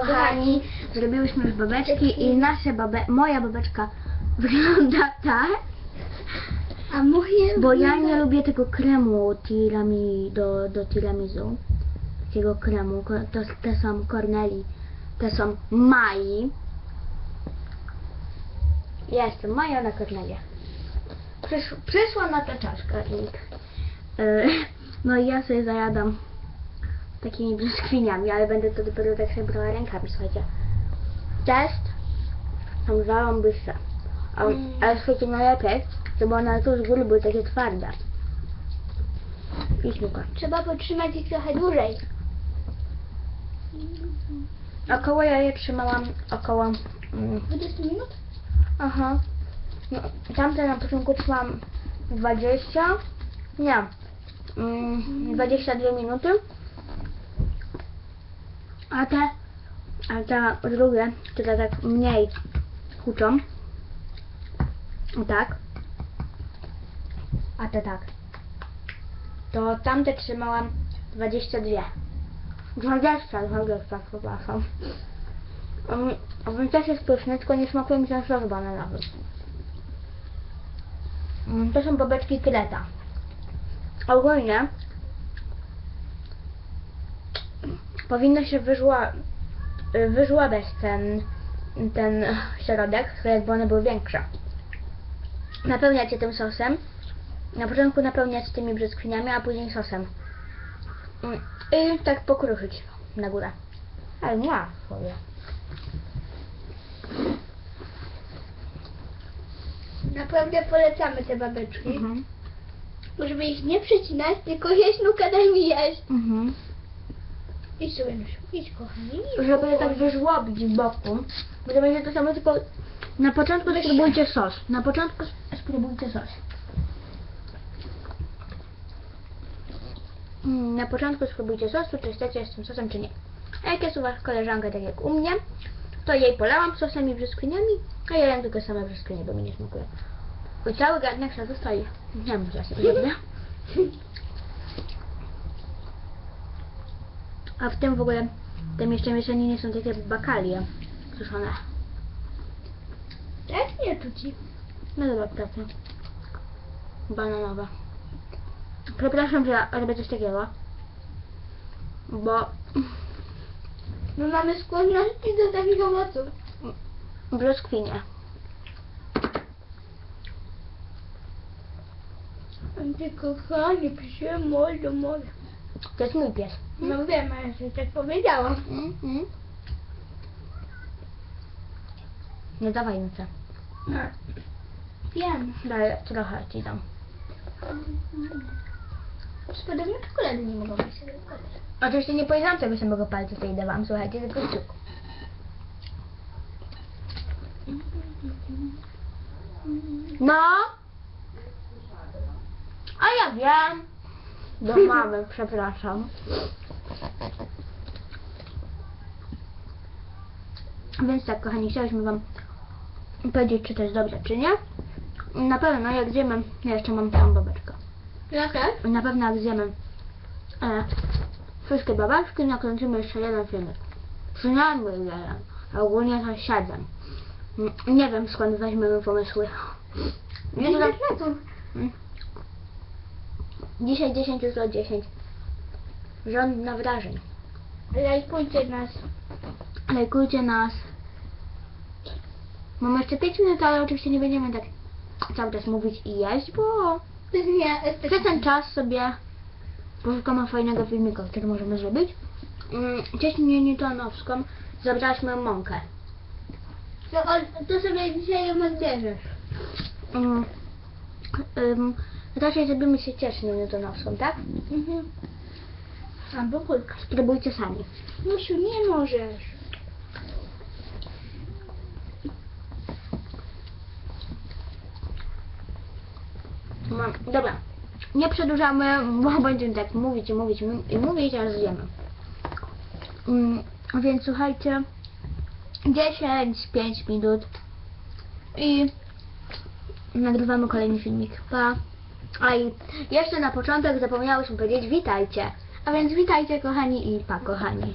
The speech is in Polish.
Kochani, zrobiłyśmy już babeczki i nasze babe, moja babeczka wygląda tak, A moje... bo ja nie lubię tego kremu tirami, do, do tiramisu. Takiego kremu, ko- to, te są Corneli, te są Mai. Ja jestem Maja na Cornelia. Przysz, przyszła na tę czaszkę i e, no i ja sobie zajadam takimi brzoskwiniami, ale będę to dopiero tak sobie brała rękami, słuchajcie. Test są zarąbyste. A, Mm. ale słuchajcie, najlepiej, żeby one tu z góry były takie twarde. I śmiga. Trzeba potrzymać ich trochę dłużej. Około ja je trzymałam około... Mm, 20 minut? aha. No, tamte na początku trzymałam 20. Nie. Mm, 22 minuty. A te, a te drugie, które tak mniej huczą. Tak. A te tak. To tamte trzymałam 22. 20, 20, przepraszam. Um, też jest pyszny, tylko nie smakuje mi ten sos bananowy. To są babeczki kreta. Ogólnie powinno się wyżła, wyżłabać ten, ten środek, jakby one były większe. Napełniać je tym sosem. Na początku napełniać tymi brzoskwiniami, a później sosem. Mm, I tak pokruszyć na górę. Ale ma sobie. Naprawdę polecamy te babeczki. Mhm. Żeby ich nie przecinać, tylko jeść, Luka daj mi jeść. Mhm. Idź sobie, Nusiu, idź kochani. Żeby je tak wyżłobić w boku. Bo to będzie to samo, tylko na początku spróbujcie sos. Na początku spróbujcie sos. Mm, Na początku spróbujcie sosu, czy chcecie z tym sosem, czy nie. A jak jest u Was koleżanka, tak jak u mnie, to jej polałam sosem i brzoskwiniami, a ja jem tylko same brzoskwinie, bo mi nie smakuje. I cały garnek to stoi. Nie wiem, co ja sobie zrobię. A w tym w ogóle, tam jeszcze mieszaniny są takie bakalie suszone. Tak? Nie, tu ci. No dobra, takie. Bananowe. Przepraszam, że robię coś takiego. Bo My mamy skłonności do takich owoców. brzoskwinie. Ty kochanie, pisałem moje moje. To jest mój pies. No wiem, a ja sobie tak powiedziałam. Mm, mm. Nie dawaj to. No. Wiem. Daj, trochę ci dam. Podobnie czekolady nie mogą być sobie. Oczywiście nie powiedziałam tego samego palca, co idę wam, słuchajcie, tylko sztuk. No? A ja wiem. Do mamy, przepraszam. Więc tak, kochani, chciałyśmy wam powiedzieć, czy to jest dobrze, czy nie. Na pewno, jak zjemy, ja jeszcze mam tam babeczkę. Jaka? Na pewno jak zjemy e, wszystkie babeczki, nakręcimy jeszcze jeden filmik. Przynajmniej jeden. A ogólnie to siedzę. Mm, Nie wiem skąd weźmiemy pomysły. Jutro, internetu. Mm. Dzisiaj 10, jutro 10. Rząd na wrażeń. Lajkujcie nas. Lajkujcie nas. Mamy jeszcze 5 minut, ale oczywiście nie będziemy tak cały czas mówić i jeść, bo jest nie Przez ten czas sobie poszukamy fajnego filmika, który możemy zrobić. Mm, Cieśnię Newtonowską zabrałyśmy mąkę. To, to sobie dzisiaj ją odbierzesz. Mm, ym, raczej zrobimy się cieśnię Newtonowską, tak? Mhm. Albo kulka. Spróbujcie sami. Musiu, nie możesz. No, dobra, nie przedłużamy, bo będziemy tak mówić i mówić i mówić, aż zjemy. Mm, więc słuchajcie, 10-5 minut i nagrywamy kolejny filmik. Pa. A i jeszcze na początek zapomniałyśmy powiedzieć witajcie. A więc witajcie kochani i pa kochani.